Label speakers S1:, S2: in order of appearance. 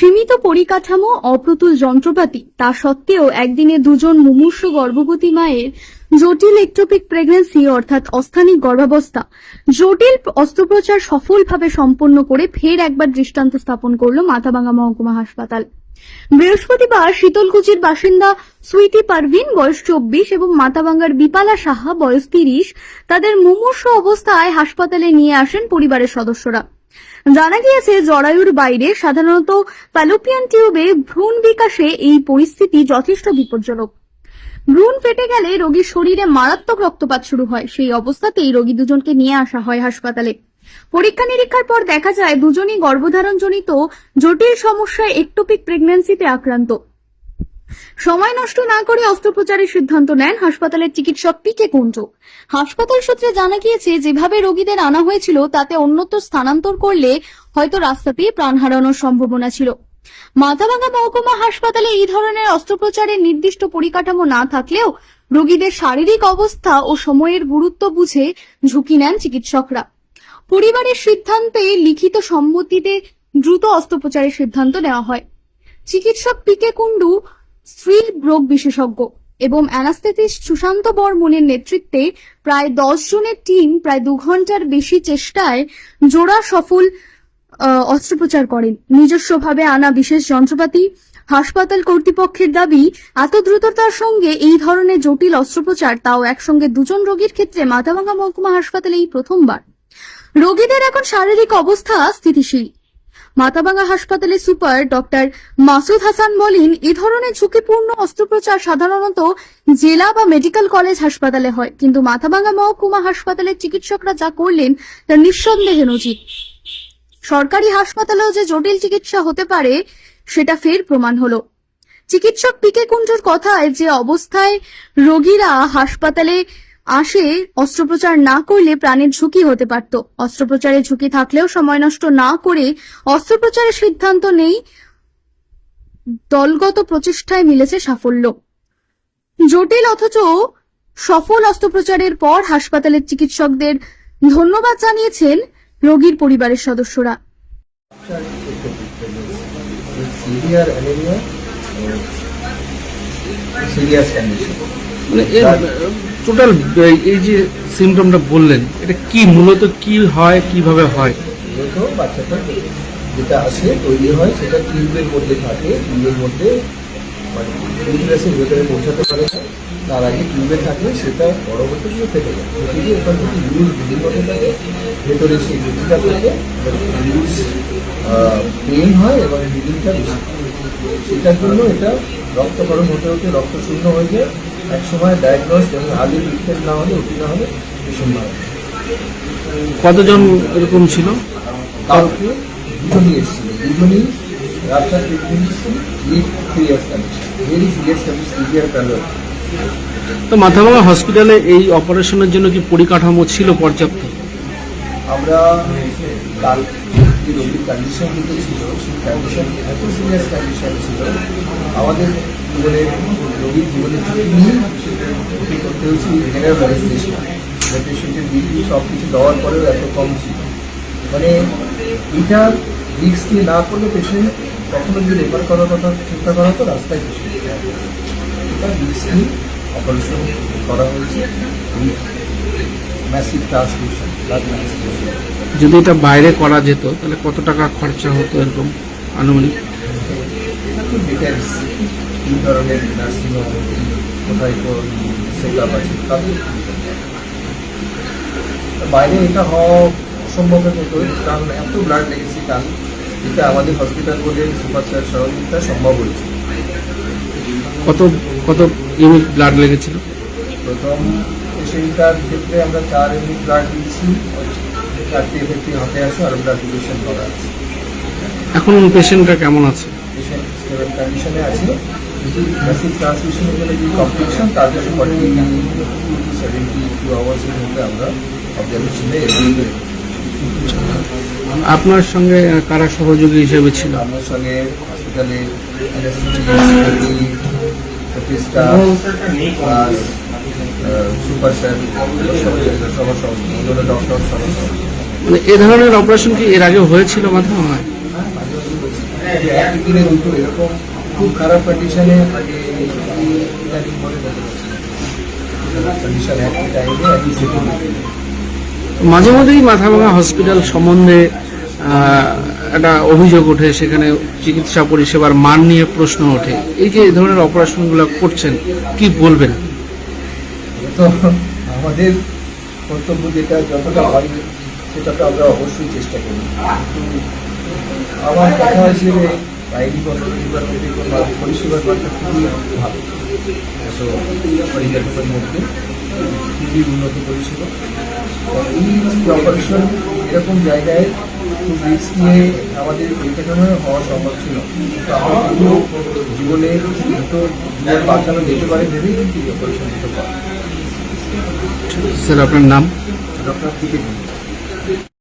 S1: সীমিত পরিকাঠামো, অপ্রতুল যন্ত্রপাতি, তা সত্ত্বেও একদিনে দুজন মুমূর্ষু গর্ভবতী মায়ের জটিল একটোপিক প্রেগন্যান্সি অর্থাৎ অস্থানিক গর্ভাবস্থা জটিল অস্ত্রোপচার সফলভাবে সম্পন্ন করে ফের একবার দৃষ্টান্ত স্থাপন করল মাথাভাঙ্গা মহকুমা হাসপাতাল। বৃহস্পতিবার শীতলকুচির বাসিন্দা সুইটি পারভিন, বয়স চব্বিশ, এবং মাথাভাঙ্গার বিপালা সাহা, বয়স তিরিশ, তাদের মুমূর্ষ অবস্থায় হাসপাতালে নিয়ে আসেন পরিবারের সদস্যরা। জানা গিয়েছে, জরায়ুর বাইরে সাধারণত প্যালোপিয়ান টিউবে ভ্রূণ বিকাশে এই পরিস্থিতি যথেষ্ট বিপজ্জনক। ভ্রূণ ফেটে গেলে রোগীর শরীরে মারাত্মক রক্তপাত শুরু হয়। সেই অবস্থাতেই রোগী দুজনকে নিয়ে আসা হয় হাসপাতালে। পরীক্ষা নিরীক্ষার পর দেখা যায়, দুজনই গর্ভধারণজনিত, জটিল সমস্যায় একটোপিক প্রেগন্যান্সিতে আক্রান্ত। সময় নষ্ট না করে অস্ত্রোপচারের সিদ্ধান্ত নেন হাসপাতালের চিকিৎসক পিকে কুঞ্জ হাসপাতাল সূত্রে জানা গিয়েছে, যেভাবে রোগীদের আনা হয়েছিল, তাতে অন্যত্র স্থানান্তর করলে হয়তো রাস্তাতেই প্রাণ হারানোর সম্ভাবনা ছিল। মাথাভাঙ্গা মহকুমা হাসপাতালে এই ধরনের অস্ত্রোপচারের নির্দিষ্ট পরিকাঠামো না থাকলেও রোগীদের শারীরিক অবস্থা ও সময়ের গুরুত্ব বুঝে ঝুঁকি নেন চিকিৎসকরা। পরিবারের সিদ্ধান্তে লিখিত সম্মতিতে দ্রুত অস্ত্রোপচারের সিদ্ধান্ত নেওয়া হয়। চিকিৎসক পিকে কুন্ডু স্ত্রী রোগ বিশেষজ্ঞ এবং অ্যানাস্থেটিস্ট সুশান্ত বর্মনের নেতৃত্বে প্রায় দশ জনের টিম প্রায় দু ঘণ্টার বেশি চেষ্টায় জোড়া সফল অস্ত্রোপচার করেন। নিজস্বভাবে আনা বিশেষ যন্ত্রপাতি, হাসপাতাল কর্তৃপক্ষের দাবি, এত দ্রুততার সঙ্গে এই ধরনের জটিল অস্ত্রোপচার তাও একসঙ্গে দুজন রোগীর ক্ষেত্রে মাথাভাঙ্গা মহকুমা হাসপাতালে এই প্রথমবার। রোগীদের এখন শারীরিক অবস্থা স্থিতিশীল। মাথাভাঙ্গা হাসপাতালের সুপার ডক্টর মাসুদ হাসান বলেন, এ ধরনের ঝুঁকিপূর্ণ অস্ত্রোপচার সাধারণত জেলা বা মেডিকেল কলেজ হাসপাতালে হয়। কিন্তু মাথাভাঙ্গা মহকুমা হাসপাতালের চিকিৎসকরা যা করলেন, তা নিঃসন্দেহে নজির। সরকারি হাসপাতালেও যে জটিল চিকিৎসা হতে পারে, সেটা ফের প্রমাণ হলো। চিকিৎসক পিকে কুঞ্জুর কথায় যে অবস্থায় রোগীরা হাসপাতালে আসে অস্ত্রোপচার না করলে প্রাণের ঝুঁকি হতে পারত। অস্ত্রোপচারের ঝুঁকি থাকলেও সময় নষ্ট না করে অস্ত্রোপচারের সিদ্ধান্ত নেই দলগত প্রচেষ্টায় মিলেছে সাফল্য। জটিল অথচ সফল অস্ত্রোপচারের পর হাসপাতালের চিকিৎসকদের ধন্যবাদ জানিয়েছেন রোগীর পরিবারের সদস্যরা।
S2: সিরিয়াস কন্ডিশন
S3: মানে এর টোটাল এই যে সিমটমটা বললেন, এটা কি মূলত কি হয়, কীভাবে হয়?
S2: মূলত বাচ্চাটা যেটা আসে তৈরি হয়, সেটা টিউবের মধ্যে থাকে, টিউবের মধ্যে মানে ভেতরে পৌঁছাতে পারে তার আগে টিউবে থাকলে সেটা পরবর্তী গিয়ে ফেটে যায়। ওখান থেকে ইউজ ব্লিডিং হতে থাকে, ভেতরে সেই ব্লিডিংটা থাকে ইউজ পেন হয় এবং ব্লিডিংটা বেশি। সেটার জন্য এটা রক্তকরণ হতে হতে রক্ত শূন্য হয়ে যায় একসময় ডায়াগনোস এবং আগে ট্রিটমেন্ট না হলে ওটি না হলে ভীষণ মারা
S3: কতজন এরকম ছিল?
S2: কাউকে দুজনই এসেছিল। দুজনই রাস্তার treatment with serious condition very serious condition severe pallor
S3: তো মাথাভাঙা হসপিটালে এই অপারেশনের জন্য কি পরিকাঠামো ছিল পর্যাপ্ত?
S2: আমরা কাল যে রোগীর কন্ডিশন কিন্তু ছিল, সেই কন্ডিশন এত সিরিয়াস কন্ডিশন ছিল, আমাদের জীবনে, রোগীর জীবনের ঝুঁকি করতে হয়েছে জেনারেল অ্যানেস্থেশিয়া পেশেন্টের বিপি সব কিছু দেওয়ার পরেও এত কম ছিল। মানে এটা রিস্ক নিয়ে না করলে পেশেন্ট কখনো যদি রেফার করার কথা চিন্তা করা তো রাস্তায় পেশেন্ট এটা রিস্ক নিয়ে অপারেশন করা হয়েছে। ম্যাসিভ ট্রান্সমিশন ব্লাড ট্রান্সমিশন
S3: যদি এটা বাইরে করা যেত তাহলে কত টাকা খরচা হতো এরকম আনুমানিক?
S2: ডিটেলস কী ধরনের কোথায় কোন সেট আপ আছে তাদের বাইরে এটা হওয়া অসম্ভব হতো কারণ এত ব্লাড লেগেছি কারণ এটা আমাদের হসপিটাল বোর্ডের সুপারস্টার সহযোগিতা সম্ভব হয়েছে।
S3: কত কত ইউনিট ব্লাড লেগেছিল?
S2: প্রথম পেশেন্টটার ক্ষেত্রে আমরা চার এমনি ব্লাড দিচ্ছি চারটি এফেক্টিভ হাতে আসে আর ব্লাড ডোনেশন করা আছে।
S3: এখন পেশেন্টটা কেমন আছে?
S2: পেশেন্ট স্টেবল কন্ডিশনে আছে। মেসিভ ট্রান্সমিশনের জন্য যে কমপ্লিকেশন তার জন্য ফর্টি সেভেন্টি টু আওয়ার্সের মধ্যে আমরা অবজারভেশনে
S3: আপনার সঙ্গে কারা সহযোগী হিসেবে ছিল?
S2: আমার সঙ্গে হসপিটালে সুপার স্যার সবার সঙ্গে ডক্টর সবার
S3: মানে এ ধরনের অপারেশন কি এর আগে হয়েছিল মাথাভাঙায়
S2: যে একই দিনে দুটো এরকম খুব খারাপ কন্ডিশনে আগে ইদানিং করতে পারছি কন্ডিশন একই টাইমে একই
S3: মাঝে মধ্যেই মাথাভাঙা হসপিটাল সম্বন্ধে একটা অভিযোগ ওঠে সেখানে চিকিৎসা পরিষেবার মান নিয়ে প্রশ্ন ওঠে। এই যে এই ধরনের অপারেশনগুলো করছেন কি বলবেন?
S2: তো আমাদের কর্তব্য যেটা, যতটা হয় সেটা তো আমরা অবশ্যই চেষ্টা করি। আমার কথা হিসেবে আইনি পরিষেবার পরিষেবার মানটা খুবই ভালো। এত পরিকাঠামোর মধ্যে খুবই উন্নত পরিষেবা। এই অপারেশন এরকম জায়গায় খুব রিস্ক নিয়ে আমাদের পরিকাঠামো হওয়া সম্ভব ছিল তো আমরা পুরো জীবনে দুটো জীবন বাঁচানো যেতে পারে ভেবেই এই অপারেশন দিতে পারি
S3: স্যার আপনার নাম?
S2: ডক্টর